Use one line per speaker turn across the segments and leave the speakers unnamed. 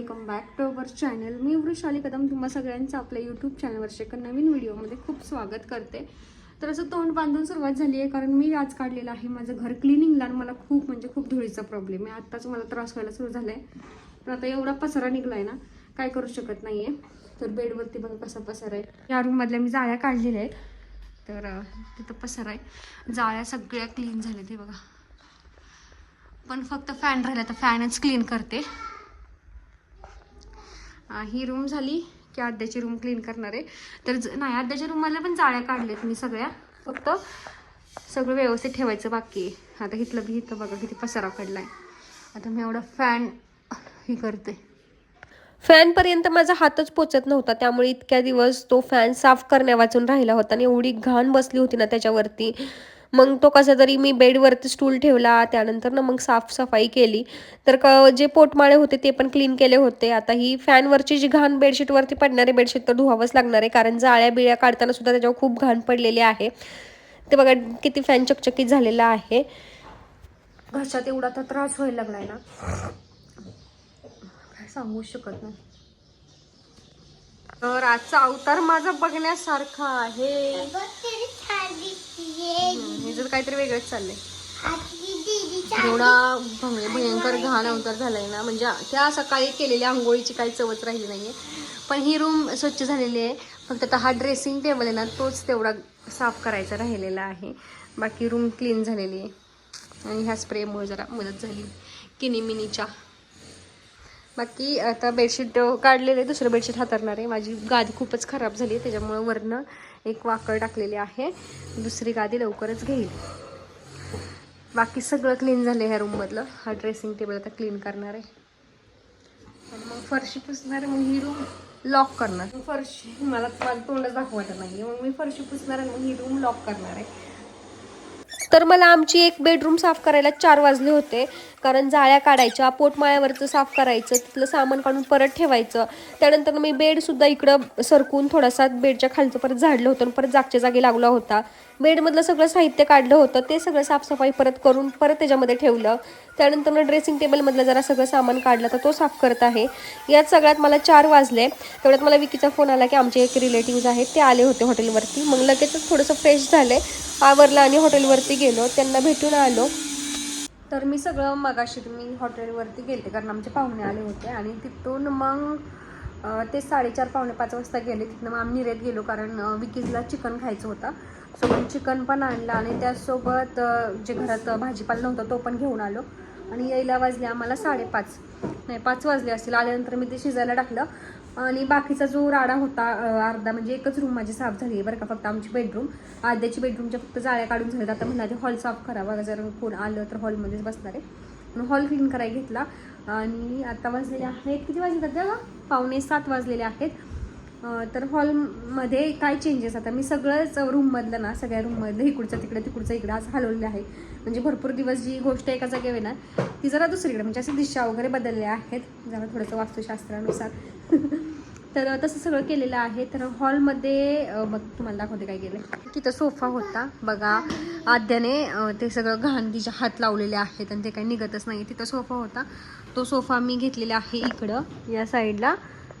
Welcome back to our channel. मी वृषाली कदम तुम्हा सगळ्यांचं आपल्या यूट्यूब चॅनलवरच्या एका नवीन व्हिडिओमध्ये खूप स्वागत करते. तर असं तोंड बांधून सुरुवात झाली आहे कारण मी आज काढलेलं आहे माझं घर क्लिनिंगला आणि मला खूप म्हणजे खूप धुळीचा प्रॉब्लेम आहे. आत्ताच मला त्रास व्हायला सुरू झाला आहे पण आता एवढा पसारा निघला आहे ना काय करू शकत नाही आहे तर बेडवरती बघा कसा पसारा आहे. या रूममधल्या मी जाळ्या काढलेल्या आहेत. तर तिथं पसारा आहे. जाळ्या सगळ्या क्लीन झाल्या ते बघा. पण फक्त फॅन राहिला तर फॅनच क्लीन करते. ही रूम झाली की अर्ध्याची रूम क्लीन करणार आहे. तर ज- नाही अर्ध्याच्या रूममधल्या पण जाळ्या काढल्यात मी सगळ्या. फक्त सगळं व्यवस्थित ठेवायचं बाकी आहे. आता इथलं बी इथं बघा किती पसारा आहे आता मी एवढा फॅन हे करते.
फॅनपर्यंत माझा हातच पोचत नव्हता. त्यामुळे इतक्या दिवस तो फॅन साफ करण्या वाचून राहिला होता आणि एवढी घाण बसली होती ना त्याच्यावरती. मग तो कसा तरी मी बेडवरती स्टूल ठेवला त्यानंतर ना मग साफसफाई केली. तर क जे पोटमाळे होते ते पण क्लीन केले होते. आता ही फॅनवरची जी घाण बेडशीटवरती पडणारे बेडशीट तर धुवावंच लागणार आहे. कारण जाळ्या बिळ्या काढताना सुद्धा त्याच्यावर खूप घाण पडलेली आहे. ते बघा किती फॅन चकचकीत झालेला आहे.
घशात एवढा तर त्रास व्हायला लागलाय ना. काय सांगू शकत नाही. तर आजचा अवतार माझा बघण्यासारखा आहे. जर काहीतरी वेगळंच चाललंय. एवढा भयंकर घाण अवतार झालाय ना. म्हणजे त्या सकाळी केलेल्या आंघोळीची काही चवच राहिली नाहीये. पण ही रूम स्वच्छ झालेली आहे. फक्त आता हा ड्रेसिंग टेबल आहे ना तोच तेवढा साफ करायचा राहिलेला आहे. बाकी रूम क्लीन झालेली आहे. आणि ह्या स्प्रेमुळे जरा मदत झाली. किनिमिनीच्या. बाकी आता बेडशीट काढलेले दुसरं बेडशीट हातरणार आहे. माझी गादी खूपच खराब झाली आहे त्याच्यामुळं वरनं एक वाकड टाकलेली आहे. दुसरी गादी लवकरच घेईल. बाकी सगळं क्लीन झालं आहे ह्या रूममधलं हा ड्रेसिंग टेबल आता क्लीन करणार आहे. आणि मग फरशी पुसणार मग ही रूम लॉक करणार. फरशी मला माझं तोंडच दाखवायचं नाही मग मी फरशी पुसणार आणि मग ही रूम लॉक करणार आहे.
तर मला आमची एक बेडरूम साफ करायला चार वाजले होते. कारण जाळ्या काढायच्या पोटमाळ्यावरचं साफ करायचं तिथलं सामान काढून परत ठेवायचं. त्यानंतर मी बेडसुद्धा इकडं सरकून थोडासा बेडच्या खालचं परत झाडलं होतं आणि परत जागच्या जागी लागला होता. बेडमधलं सगळं साहित्य काढलं होतं. ते सगळं साफसफाई परत करून परत त्याच्यामध्ये ठेवलं. त्यानंतर ड्रेसिंग टेबलमधलं जरा सगळं सामान काढलं तर तो साफ करत आहे. यात सगळ्यात मला चार वाजले. तेवढ्यात मला विकीचा फोन आला की आमचे एक रिलेटिव्ज आहेत ते आले होते हॉटेलवरती मग लगेचच थोडंसं फ्रेश झाले. आवरलं आणि हॉटेलवरती गेलो. त्यांना भेटून आलो.
तर मी सगळं मगाशी मी हॉटेलवरती गेले कारण आमचे पाहुणे आले होते आणि तिथून मग ते साडेचार पावणे पाच वाजता गेले. तिथनं मग आम्ही निरेत गेलो कारण विकीजला चिकन खायचं होतं. सो मग चिकन पण आणलं आणि त्यासोबत जे घरात भाजीपाला नव्हता तो पण घेऊन आलो. आणि यायला वाजले आम्हाला साडेपाच नाही पाच वाजले असतील. आल्यानंतर मी ते शिजायला टाकलं. आणि बाकीचा जो राडा होता अर्धा म्हणजे एकच रूम माझी साफ झाली आहे बरं का फक्त आमची बेडरूम अर्ध्याची बेडरूमच्या फक्त जाळ्या काढून झाल्या आता म्हणाले हॉल साफ करावा जर कोण आलं तर हॉलमध्येच बसणार आहे. मग हॉल क्लीन करायला घेतला. आणि आता वाजलेले आहेत किती वाजले आता पावणे सात वाजलेले आहेत. तर हॉलमध्ये काय चेंजेस आता? मी सगळंच रूममधलं ना सगळ्या रूममधलं इकडचं तिकडे तिकडचं इकडं असं हलवलेलं आहे. म्हणजे भरपूर दिवस जी गोष्ट एका जागेवर आहे ना ती जरा दुसरीकडे. म्हणजे असे दिशा वगैरे बदलल्या आहेत जरा थोडंसं वास्तुशास्त्रानुसार. तर तसं सगळं केलेलं आहे. तर हॉलमध्ये मग तुम्हाला दाखवते काय केलं तिथं सोफा होता. बघा आद्याने ते सगळं घाण तिच्या हात लावलेले आहेत आणि ते काही निघतच नाही. तिथं सोफा होता. तो सोफा मी घेतलेला आहे इकडं या साईडला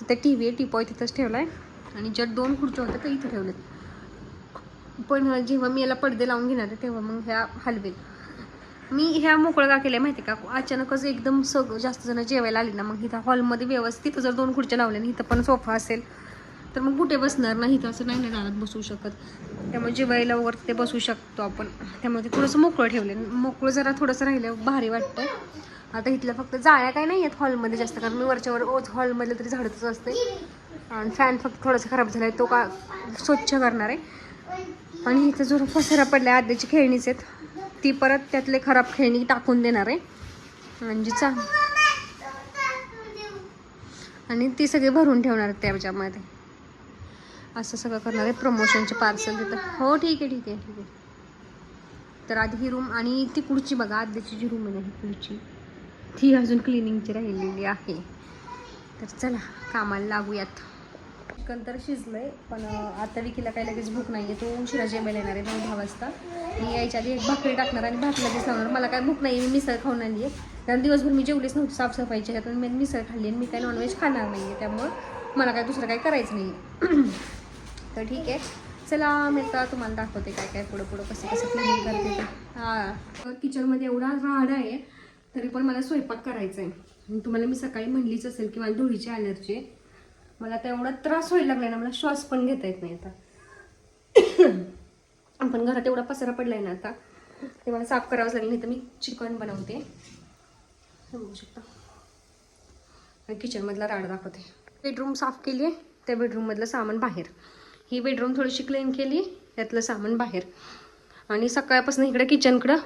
तिथं टी व्ही आहे टिपॉय तिथंच ठेवला आहे आणि ज्या दोन खुर्च्या होत्या त्या इथं ठेवल्यात पण जेव्हा मी याला पडदे लावून घेणार आहे तेव्हा मग ह्या हलवेल. मी ह्या मोकळं का केल्या माहिती का? अचानकच एकदम सग जास्त जण जेवायला आली ना मग इथं हॉलमध्ये व्यवस्थित जर दोन खुर्च्या लावल्या आणि इथं पण सोफा असेल तर मग कुठे बसणार नाही इथं असं नाही ना दारात बसू शकत. त्यामुळे जेवायला वगैरे ते बसू शकतो आपण. त्यामुळे ते थोडंसं मोकळं ठेवलं मोकळं जरा थोडंसं राहिलं भारी वाटतं. आता इथल्या फक्त जाळ्या काय नाही आहेत हॉलमध्ये जास्त कारण मी वरच्यावर ओझ हॉलमधलं तरी झाडतच असते. आणि फॅन फक्त थोडासा खराब झाला आहे तो का स्वच्छ करणार आहे. आणि इथं जो पसरा पडला आहे आद्याची खेळणीच आहेत. ती परत त्यातले खराब खेळणी टाकून देणार आहे. म्हणजे चा आणि ती सगळी भरून ठेवणार आहेत त्याच्यामध्ये. असं सगळं करणार आहे प्रमोशनचे पार्सल देतं हो ठीक आहे ठीक आहे ठीक आहे. तर आधी ही रूम आणि ती कुडची बघा आद्याची जी रूम आहे ना ही पुढची ती अजून क्लिनिंगची राहिलेली आहे. तर चला कामाला लागूयात. चिकन तर शिजलंय पण आता विकीला काही लगेच भूक नाही आहे तो उशिरा जेवायला येणार आहे दोन दहा वाजता. मी यायच्या आधी एक भाकरी टाकणार आणि भात लगेच लावणार. मला काय भूक नाही मी मिसळ खाऊन आली आहे कारण दिवसभर मी जेवलीच नव्हती साफसफाईच्या त्यातून मी मिसळ खाल्ली आणि मी काय नॉनव्हेज खाणार नाही आहे त्यामुळं मला काय दुसरं काय करायचं नाही तर ठीक आहे. चला मी आता तुम्हाला दाखवते काय काय पुढं पुढं कसं कसं क्लिनिंग करते हां किचनमध्ये एवढा राडा आहे तरी पण मला स्वयंपाक करायचा आहे तुम्हाला मी सकाळी म्हणलीच असेल की मला धुळीची ॲलर्जी आहे. मला आता एवढा त्रास व्हायला लागला ना मला श्वास पण घेता येत नाही आता. आपण घरात एवढा पसारा आहे ना आता ते मला साफ करावंच लागेल नाही तर मी चिकन बनवते. बघू शकता? किचनमधला राड दाखवते. बेडरूम साफ केली आहे त्या बेडरूममधलं सामान बाहेर. ही बेडरूम थोडीशी क्लीन केली त्यातलं सामान बाहेर. आणि सकाळपासून इकडे किचनकडं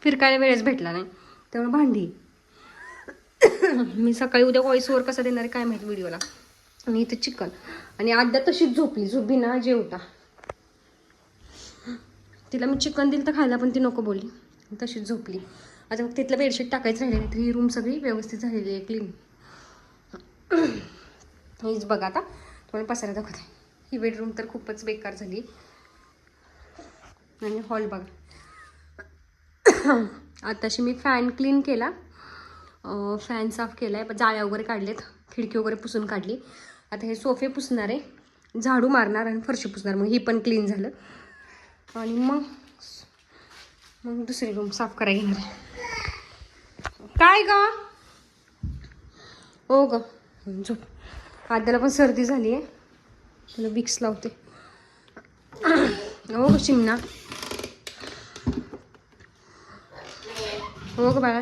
फिरकायला वेळच भेटला नाही. त्यामुळे भांडी. मी सकाळी उद्या व्हॉइस ओव्हर कसा देणार आहे काय माहिती व्हिडिओला. आणि इथे चिकन. आणि आद्या तशीच झोपली. झोपी ना जेवता. तिला मी चिकन दिलं तर खायला पण ती नको बोलली. तशीच झोपली. आता मग तिथलं बेडशीट टाकायचं राहिले तर ही रूम सगळी व्यवस्थित झालेली आहे क्लीन हीच बघा आता. तुम्हाला पसारा दाखवते. ही बेडरूम तर खूपच बेकार झाली. आणि हॉल बघा. आताशी मी फॅन क्लीन केला. फॅन साफ केला आहे जाळ्या वगैरे काढलेत. खिडकी वगैरे पुसून काढली. आता हे सोफे पुसणार आहे. झाडू मारणार आणि फरशी पुसणार. मग ही पण क्लीन झालं. आणि मग मग दुसरी रूम साफ करायला घेणार आहे. काय ग? हो ग. झोप. आद्याला पण सर्दी झाली आहे त्याला विक्स लावते. हो ग शिमना. हो ग बाळा.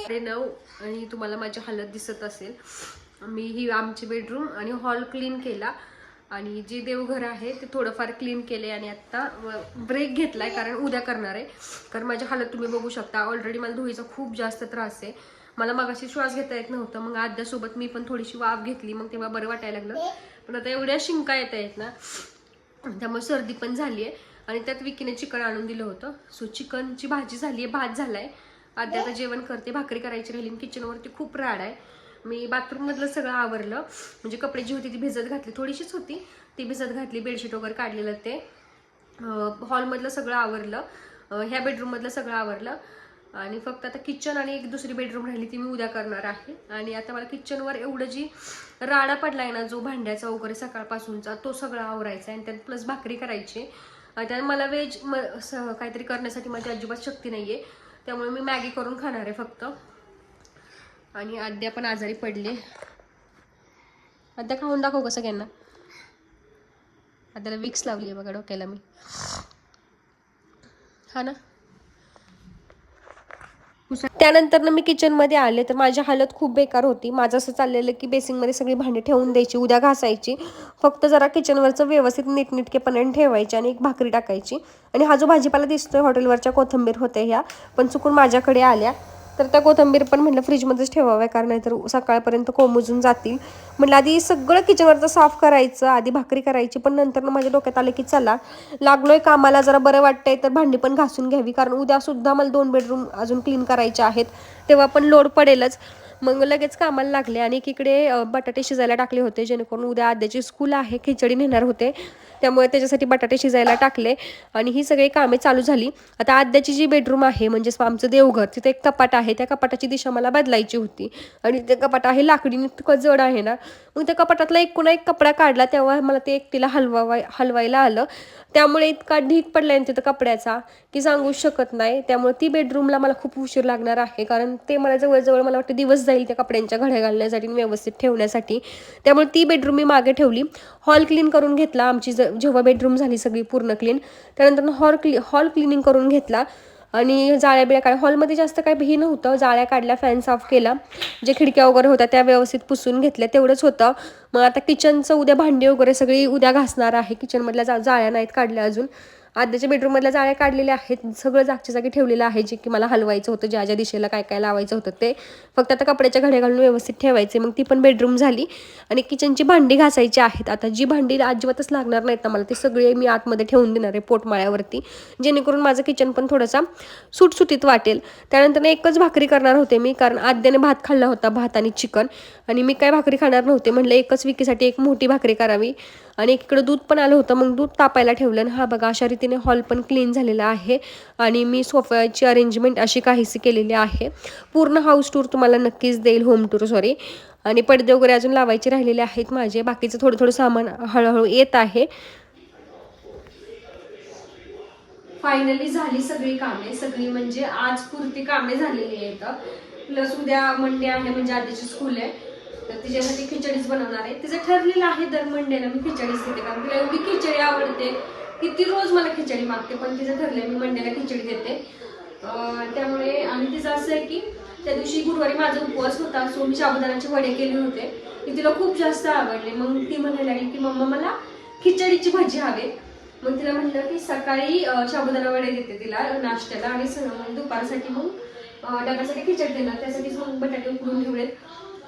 साडे नऊ आणि तुम्हाला माझी हालत दिसत असेल. मी ही आमची बेडरूम आणि हॉल क्लीन केला. आणि जे देवघर आहे ते थोडंफार क्लीन केले आणि आत्ता ब्रेक घेतलाय कारण उद्या करणार आहे. कारण माझी हालत तुम्ही बघू शकता. ऑलरेडी मला धुळीचा खूप जास्त त्रास आहे. मला मगाशी श्वास घेता येत नव्हतं. मग आद्यासोबत मी पण थोडीशी वाफ घेतली. मग तेव्हा बरं वाटायला लागलं. पण आता एवढ्या शिंका येत आहेत ना त्यामुळे सर्दी पण झाली आहे आणि त्यात विकीने चिकन आणून दिलं होतं. सो चिकनची भाजी झाली आहे भात झालाय. आद्या आता जेवण करते भाकरी करायची राहिली किचनवरती खूप राड आहे. मी बाथरूममधलं सगळं आवरलं. म्हणजे कपडे जी होती ती भिजत घातली थोडीशीच होती. ती भिजत घातली बेडशीट वगैरे काढलेलं ते. हॉलमधलं सगळं आवरलं. ह्या बेडरूममधलं सगळं आवरलं. आणि फक्त आता किचन आणि एक दुसरी बेडरूम राहिली ती मी उद्या करणार आहे. आणि आता मला किचनवर एवढं जी राडा पडलाय ना जो भांड्याचा वगैरे सकाळपासूनचा तो सगळा आवरायचा आहे. आणि त्यात प्लस भाकरी करायची. त्यात मला व्हेज म स- काहीतरी करण्यासाठी माझी अजिबात शक्ती नाही आहे त्यामुळे मी मॅगी करून खाणार आहे फक्त. आणि आद्या पण आजारी पडले आद्या खाऊन दाखव का सगळ्यांना. आद्याला विक्स लावली आहे बघा डोक्याला मी. हा ना?
त्यानंतर मी किचनमध्ये आले तर माझी हालत खूप बेकार होती. माझं असं चाललेलं की बेसिंगमध्ये सगळी भांडी ठेवून द्यायची उद्या घासायची. फक्त जरा किचनवरचं व्यवस्थित नीटनीटकेपणाने ठेवायची आणि एक भाकरी टाकायची. आणि हा जो भाजीपाला दिसतोय हॉटेलवरच्या कोथंबीर होत्या ह्या पण चुकून माझ्याकडे आल्या. तर त्या कोथंबीर पण म्हटलं फ्रीजमध्येच ठेवाव्या कारण नाहीतर सकाळपर्यंत कोमजून जातील. म्हटलं आधी सगळं किचनवरचं साफ करायचं आधी भाकरी करायची पण नंतर ना माझ्या डोक्यात आलं की चला लागलोय कामाला जरा बरं वाटतंय तर भांडी पण घासून घ्यावी कारण उद्यासुद्धा मला दोन बेडरूम अजून क्लीन करायचे आहेत तेव्हा पण लोड पडेलच. मग लगेच कामाला लागले आणि इकडे बटाटे शिजायला टाकले होते जेणेकरून उद्या आद्याची स्कूल आहे खिचडी नेणार होते. त्यामुळे त्याच्यासाठी बटाटे शिजायला टाकले आणि ही सगळी कामे चालू झाली. आता आद्याची जी बेडरूम आहे म्हणजेच आमचं देवघर तिथे एक कपाट आहे त्या कपाटाची दिशा मला बदलायची होती. आणि ते कपाट आहे लाकडी इतकं जड आहे ना मग त्या कपाटातला एक कोणा एक कपडा काढला तेव्हा मला ते एकटीला हलवा हलवायला आलं. त्यामुळे इतका ढीक पडला आहे तिथं कपड्याचा की सांगू शकत नाही. त्यामुळे ती बेडरूमला मला खूप उशीर लागणार आहे कारण ते मला जवळजवळ मला वाटतं दिवस जाईल त्या कपड्यांच्या घड्या घालण्यासाठी आणि व्यवस्थित ठेवण्यासाठी. त्यामुळे ती बेडरूम मी मागे ठेवली. हॉल क्लीन करून घेतला. आमची ज जेव्हा बेडरूम झाली सगळी पूर्ण क्लीन त्यानंतर हॉल क्ली हॉल क्लिनिंग करून घेतला. आणि जाळ्या बिळ्या काय हॉलमध्ये जास्त काय भी नव्हतं. जाळ्या काढल्या फॅन साफ केला. जे खिडक्या वगैरे होत्या त्या व्यवस्थित पुसून घेतल्या. तेवढंच होतं. मग आता किचनचं उद्या भांडी वगैरे सगळी उद्या घासणार आहे. किचनमधल्या जा जाळ्या नाहीत काढल्या अजून. आद्याच्या बेडरूममधल्या जाळ्या काढलेल्या आहेत. सगळं जागच्या जागी ठेवलेलं आहे जे की मला हलवायचं होतं ज्या ज्या दिशेला काय काय लावायचं होतं ते. फक्त आता कपड्याच्या घड्या घालून व्यवस्थित ठेवायचे. मग ती पण बेडरूम झाली. आणि किचनची भांडी घासायची आहेत. आता जी भांडी अजिबातच लागणार नाहीत ना मला ते सगळे मी आतमध्ये ठेवून देणार आहे पोटमाळ्यावरती. जेणेकरून माझं किचन पण थोडासा सुटसुटीत वाटेल. त्यानंतर एकच भाकरी करणार होते मी कारण आद्याने भात खाल्ला होता भात आणि चिकन. आणि मी काय भाकरी खाणार नव्हते म्हटलं एकच विकीसाठी एक मोठी भाकरी करावी. आणि इकडं दूध पण आलं होतं मग दूध तापायला ठेवलं आणि हा बघा अशा रीतीने हॉल पण क्लीन झालेला आहे. आणि मी सोफ्याची अरेंजमेंट अशी काहीशी केलेली आहे. पूर्ण हाऊस टूर तुम्हाला नक्कीच देईल होम टूर सॉरी आणि पडदे वगैरे अजून लावायचे राहिलेले आहेत माझे. बाकीचं थोडं थोडं सामान हळूहळू येत आहे.
फायनली झाली सगळी कामे. सगळी म्हणजे आज पुरती कामे झालेली आहेत. प्लस उद्या मंडे आहे म्हणजे आधीची स्कूल आहे. तर तिच्यासाठी खिचडीच बनवणार आहे. तिचं ठरलेलं आहे दर मंडेला मी खिचडीच देते कारण तिला एवढी खिचडी आवडते की ती रोज मला खिचडी मागते पण तिचं ठरलंय मी मंडेला खिचडी देते. त्यामुळे आणि तिचं असं आहे की त्या दिवशी गुरुवारी माझा उपवास होता सो मी साबुदाण्याचे वडे केले होते की तिला खूप जास्त आवडले. मग ती म्हणायला लागली की मम्मा मला खिचडीची भजी हवे मग तिला म्हटलं की सकाळी अं, साबुदाणा वडे देते तिला नाश्त्याला आणि मग दुपारसाठी मग डब्यासाठी खिचडी देणार त्यासाठीच मग बटाटे उकडून ठेवलेत.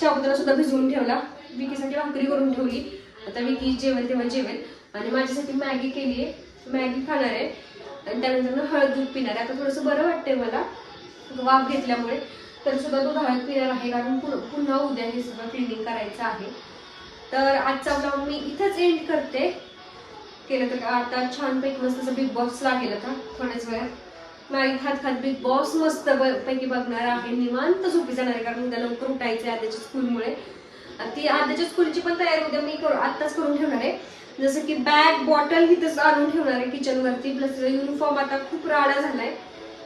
साबुदाणा सुद्धा भिजवून ठेवला. विकीसाठी भाकरी करून ठेवली. आता विकी जेवण तेव्हा जेवण आणि माझ्यासाठी मॅगी केली आहे. मॅगी खाणार आहे. आणि त्यानंतर ना हळद दूध पिणार आहे. आता थोडंसं बरं वाटतंय मला. वाफ घेतल्यामुळे. तर सुद्धा दूध हळद पिणार आहे. कारण पुन्हा पुन्हा उद्या हे सगळं क्लिनिंग करायचं आहे. तर आजचा ब्लॉग मी इथंच एंड करते. केलं तर आता छानपैकी मस्त असं बिग बॉस लागेल आता. थोड्याच वेळात. मॅगी खात खात बिग बॉस मस्त पैकी बघणार आहे निवांत झोपी जाणार आहे कारण उद्या लवकर उठायचं आहे आद्याच्या स्कूलमुळे ती आद्याच्या स्कूलची पण तयारी उद्या मी करू आत्ताच करून ठेवणार आहे. जसं की बॅग बॉटल इथंच आणून ठेवणार आहे किचनवरती प्लस युनिफॉर्म आता खूप राडा झालाय.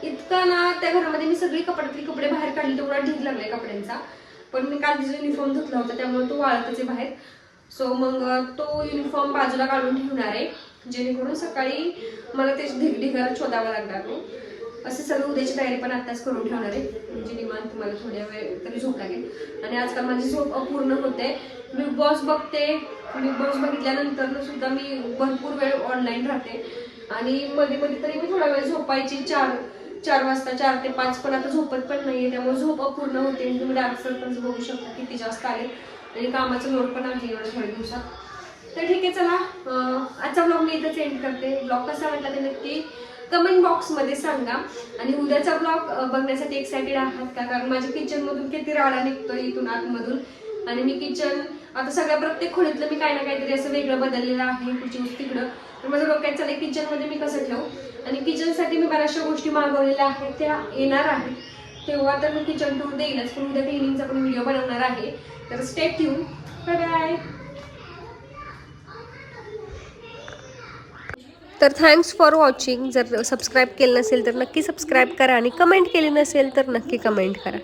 इतका ना त्या घरामध्ये मी सगळी कपड्यातली कपडे बाहेर काढले तेवढा ढीग लागलाय कपड्यांचा. पण मी काल तिचा युनिफॉर्म धुतला होता त्यामुळे तो वाळतच आहे बाहेर. सो मग तो युनिफॉर्म बाजूला काढून ठेवणार आहे. जेणेकरून सकाळी मला ते ढिगढिगारा शोधावा लागणार. नाही असे सगळं उद्याची तयारी पण आत्ताच करून ठेवणार आहे. म्हणजे निवांत तुम्हाला थोड्या वेळ तरी झोप लागेल. आणि आजकाल माझी झोप अपूर्ण होते. बिग बॉस बघते. बिग बॉस बघितल्यानंतर सुद्धा मी भरपूर वेळ ऑनलाईन राहते. आणि मध्ये मध्ये तरी मी थोडा वेळ झोपायची. चार चार वाजता चार ते पाच पण आता झोपत पण नाहीये. त्यामुळे झोप अपूर्ण होते. तुम्ही डार्क सर्कल्स बघू शकता किती जास्त आले आणि कामाचं लोड पण आहे एवढ्या थोड्या दिवसात. तर ठीक आहे चला. आजचा ब्लॉग मी इथंच एंड करते. ब्लॉग कसा वाटला ते नक्की कमेंट बॉक्समध्ये सांगा. आणि उद्याचा ब्लॉग बघण्यासाठी एक्सायटेड आहात का? कारण माझ्या किचनमधून किती राडा निघतोय इथून आतमधून. आणि मी किचन आता सगळ्या प्रत्येक खोलीतलं मी काही ना काहीतरी असं वेगळं बदललेलं आहे कुठची तिकडं. तर माझं डोक्यात चाललंय किचनमध्ये मी कसं ठेवू? आणि किचनसाठी मी बऱ्याचशा गोष्टी मागवलेल्या आहेत त्या येणार आहेत. तेव्हा तर मी किचन टूर देईलच पण उद्या क्लिनिंगचा पण व्हिडिओ बनवणार आहे. तर स्टेट ठेवून बाय
तर थँक्स फॉर वॉचिंग जर सबस्क्राईब केलं नसेल तर नक्की सबस्क्राईब करा आणि कमेंट केली नसेल तर नक्की कमेंट करा.